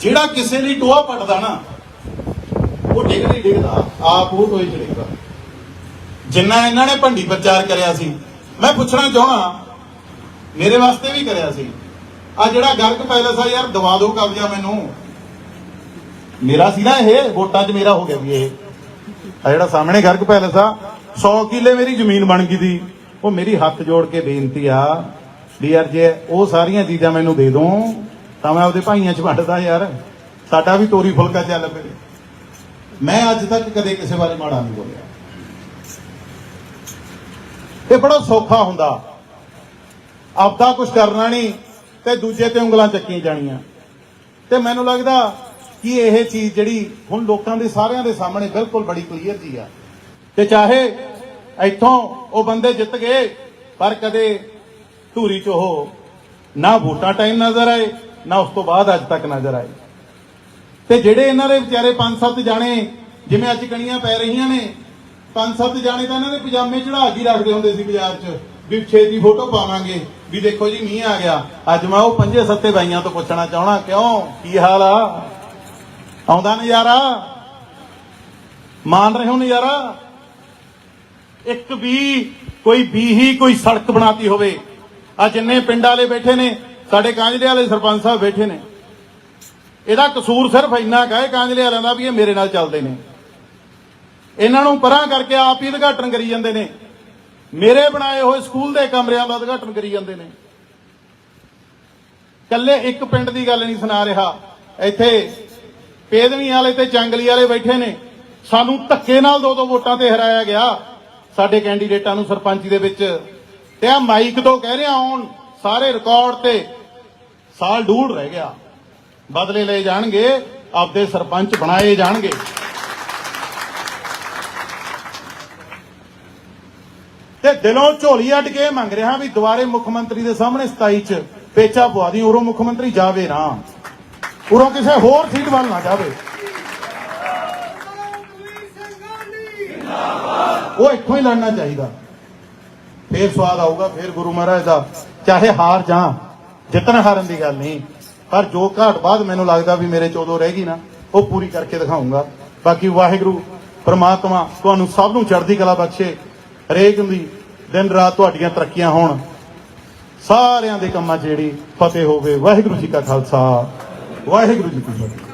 ਜਿਹੜਾ ਕਿਸੇ ਲਈ ਟੋਆ ਪਟਦਾ ਨਾ, ਉਹ ਡਿੱਗ ਨਹੀਂ ਡਿੱਗਦਾ, ਆਪ ਉਹ ਟੋਏ ਚੜੇਗਾ ਜਿੰਨਾ ਇਹਨਾਂ ਨੇ ਭੰਡੀ ਪ੍ਰਚਾਰ ਕਰਿਆ ਸੀ, ਮੈਂ ਪੁੱਛਣਾ ਚਾਹਣਾ ਮੇਰੇ ਵਾਸਤੇ ਵੀ ਕਰਿਆ ਸੀ। ਆ ਜਿਹੜਾ ਗਰਗ ਪੈਲਸ ਆ ਯਾਰ, ਦਵਾ ਦਿਓ ਕਬਜ਼ਾ ਮੈਨੂੰ। ਮੇਰਾ ਸੀ ਨਾ ਇਹ, ਵੋਟਾਂ 'ਚ ਮੇਰਾ ਹੋ ਗਿਆ ਵੀ ਇਹ। ਆ ਜਿਹੜਾ ਸਾਹਮਣੇ ਗਰਗ ਪੈਲਸ ਆ 100 ਕਿੱਲੇ ਮੇਰੀ ਜ਼ਮੀਨ ਬਣ ਗਈ ਦੀ ਉਹ ਮੇਰੀ ਹੱਥ ਜੋੜ ਕੇ ਬੇਨਤੀ ਆ, ਵੀ ਯਾਰ ਜੇ ਉਹ ਸਾਰੀਆਂ ਚੀਜ਼ਾਂ ਮੈਨੂੰ ਦੇ ਦੋ ਤਾਂ ਮੈਂ ਆਪਦੇ ਭਾਈਆਂ 'ਚ ਵੰਡਦਾ ਯਾਰ। ਸਾਡਾ ਵੀ ਤੋਰੀ ਫੁਲਕਾ ਚੱਲ ਪਏ ਮੈਂ ਅੱਜ ਤੱਕ ਕਦੇ ਕਿਸੇ ਬਾਰੇ ਮਾੜਾ ਨਹੀਂ ਬੋਲਿਆ। ਇਹ ਬੜਾ ਸੌਖਾ ਹੁੰਦਾ। ਆਪਦਾ ਕੁਝ ਕਰਨਾ ਨਹੀਂ ਤੇ ਦੂਜੇ ਤੇ ਉਂਗਲਾਂ ਚੱਕੀਆਂ ਜਾਣੀਆਂ। ਤੇ ਮੈਨੂੰ ਲੱਗਦਾ ਕਿ ਇਹ ਚੀਜ਼ ਜਿਹੜੀ ਹੁਣ ਲੋਕਾਂ ਦੇ ਸਾਰਿਆਂ ਦੇ ਸਾਹਮਣੇ ਬਿਲਕੁਲ ਬੜੀ ਕਲੀਅਰ ਜੀ ਆ। ਤੇ ਚਾਹੇ ਇੱਥੋਂ ਉਹ ਬੰਦੇ ਜਿੱਤ ਗਏ, ਪਰ ਕਦੇ ਧੂਰੀ ਚ ਉਹ ਨਾ ਵੋਟਾਂ ਟਾਈਮ ਨਜ਼ਰ ਆਏ ਨਾ ਉਸ ਤੋਂ ਬਾਅਦ ਅੱਜ ਤੱਕ ਨਜ਼ਰ ਆਏ ਤੇ ਜਿਹੜੇ ਇਹਨਾਂ ਦੇ ਵਿਚਾਰੇ ਪੰਜ ਸੱਤ ਜਾਣੇ ਜਿਵੇਂ ਅੱਜ ਕਣੀਆਂ ਪੈ ਰਹੀਆਂ ਨੇ, ਪੰਜ ਸੱਤ ਜਾਣੇ ਤਾਂ ਇਹਨਾਂ ਦੇ ਪਜਾਮੇ ਚੜਾ ਕੇ ਰੱਖਦੇ ਹੁੰਦੇ ਸੀ ਬਾਜ਼ਾਰ 'ਚ, ਵੀ ਛੇਤੀ ਫੋਟੋ ਪਾਵਾਂਗੇ, ਵੀ ਦੇਖੋ ਜੀ ਮੀਂਹ ਆ ਗਿਆ। ਅੱਜ ਮੈਂ ਉਹ ਪੰਜੇ ਸੱਤੇ ਬਾਈਆਂ ਤੋਂ ਪੁੱਛਣਾ ਚਾਹਣਾ ਕਿਉਂ? ਕੀ ਹਾਲ ਆ? ਆਉਂਦਾ ਨਜ਼ਾਰਾ? ਮਾਨ ਰਹੇ ਹੋ ਨਜ਼ਾਰਾ? ਇੱਕ ਵੀ ਕੋਈ ਬੀਹੀ ਕੋਈ ਸੜਕ ਬਣਾਤੀ ਹੋਵੇ। ਆ ਜਿੰਨੇ ਪਿੰਡ ਵਾਲੇ ਬੈਠੇ ਨੇ ਸਾਡੇ ਕਾਂਜਲੇ ਵਾਲੇ ਸਰਪੰਚ ਸਾਹਿਬ ਬੈਠੇ ਨੇ। ਇਹਦਾ ਕਸੂਰ ਸਿਰਫ ਇੰਨਾ ਕੁ ਕਾਂਜਲੇ ਵਾਲਿਆਂ ਦਾ ਵੀ ਇਹ ਮੇਰੇ ਨਾਲ ਚੱਲਦੇ ਨੇ। ਇਹਨਾਂ ਨੂੰ ਪਰਾਂ ਕਰਕੇ ਆਪ ਹੀ ਉਦਘਾਟਨ ਕਰੀ ਜਾਂਦੇ ਨੇ। ਮੇਰੇ ਬਣਾਏ ਹੋਏ ਸਕੂਲ ਦੇ ਕਮਰਿਆਂ ਦਾ ਉਦਘਾਟਨ ਕਰੀ ਜਾਂਦੇ ਨੇ। ਕੱਲੇ ਇੱਕ ਪਿੰਡ ਦੀ ਗੱਲ ਨਹੀਂ ਸੁਣਾ ਰਿਹਾ। ਇੱਥੇ ਪੇਦਵੀ ਵਾਲੇ ਤੇ ਚੰਗਲੀ ਵਾਲੇ ਬੈਠੇ ਨੇ। ਸਾਨੂੰ ਧੱਕੇ ਨਾਲ ਦੋ ਦੋ ਵੋਟਾਂ ਤੇ ਹਰਾਇਆ ਗਿਆ। ਸਾਡੇ ਕੈਂਡੀਡੇਟਾਂ ਨੂੰ ਸਰਪੰਚੀ ਦੇ ਵਿੱਚ। ਤੇ ਆ ਮਾਈਕ ਤੋਂ ਕਹਿ ਰਿਹਾ ਆਉਣ ਸਾਰੇ ਰਿਕਾਰਡ ਤੇ ਸਾਲ ਡੂੜ ਰਹਿ ਗਿਆ। ਬਦਲੇ ਲਏ ਜਾਣਗੇ, ਆਪਦੇ ਸਰਪੰਚ ਬਣਾਏ ਜਾਣਗੇ। ਤੇ ਦਿਲੋਂ ਝੋਲੀ ਅੱਡ ਕੇ ਮੰਗ ਰਿਹਾ ਵੀ ਦੁਬਾਰੇ ਮੁੱਖ ਮੰਤਰੀ ਦੇ ਸਾਹਮਣੇ 27 ਚ ਪੇਚਾ ਪਵਾ ਦੀ, ਉਰੋਂ ਮੁੱਖ ਮੰਤਰੀ ਜਾਵੇ ਨਾ ਉਰੋਂ ਕਿਸੇ ਹੋਰ ਸੀਟ ਵੱਲ ਨਾ ਜਾਵੇ। ਉਹ ਇੱਥੋਂ ਹੀ ਲੜਨਾ ਚਾਹੀਦਾ। ਫੇਰ ਸਵਾਦ ਆਊਗਾ, ਫੇਰ ਗੁਰੂ ਮਹਾਰਾਜ ਦਾ, ਚਾਹੇ ਹਾਰ ਜਾਂ ਜਿੱਤਣ ਹਾਰਨ ਦੀ ਗੱਲ ਨਹੀਂ। ਪਰ ਜੋ ਘਾਟ ਬਾਅਦ ਮੈਨੂੰ ਲੱਗਦਾ ਵੀ ਮੇਰੇ 'ਚ ਉਦੋਂ ਰਹਿ ਗਈ ਨਾ, ਉਹ ਪੂਰੀ ਕਰਕੇ ਦਿਖਾਉਂਗਾ। ਬਾਕੀ ਵਾਹਿਗੁਰੂ, ਪਰਮਾਤਮਾ ਤੁਹਾਨੂੰ ਸਭ ਨੂੰ ਚੜ੍ਹਦੀ ਕਲਾ ਬਖਸ਼ੇ। ਹਰੇਕ ਦੀ ਦਿਨ ਰਾਤ ਤੁਹਾਡੀਆਂ ਤਰੱਕੀਆਂ ਹੋਣ। ਸਾਰਿਆਂ ਦੇ ਕੰਮਾਂ 'ਚ ਜਿਹੜੀ ਫਤਿਹ ਹੋਵੇ। ਵਾਹਿਗੁਰੂ ਜੀ ਕਾ ਖਾਲਸਾ। ਵਾਹਿਗੁਰੂ ਜੀ ਕੀ ਫਤਿਹ।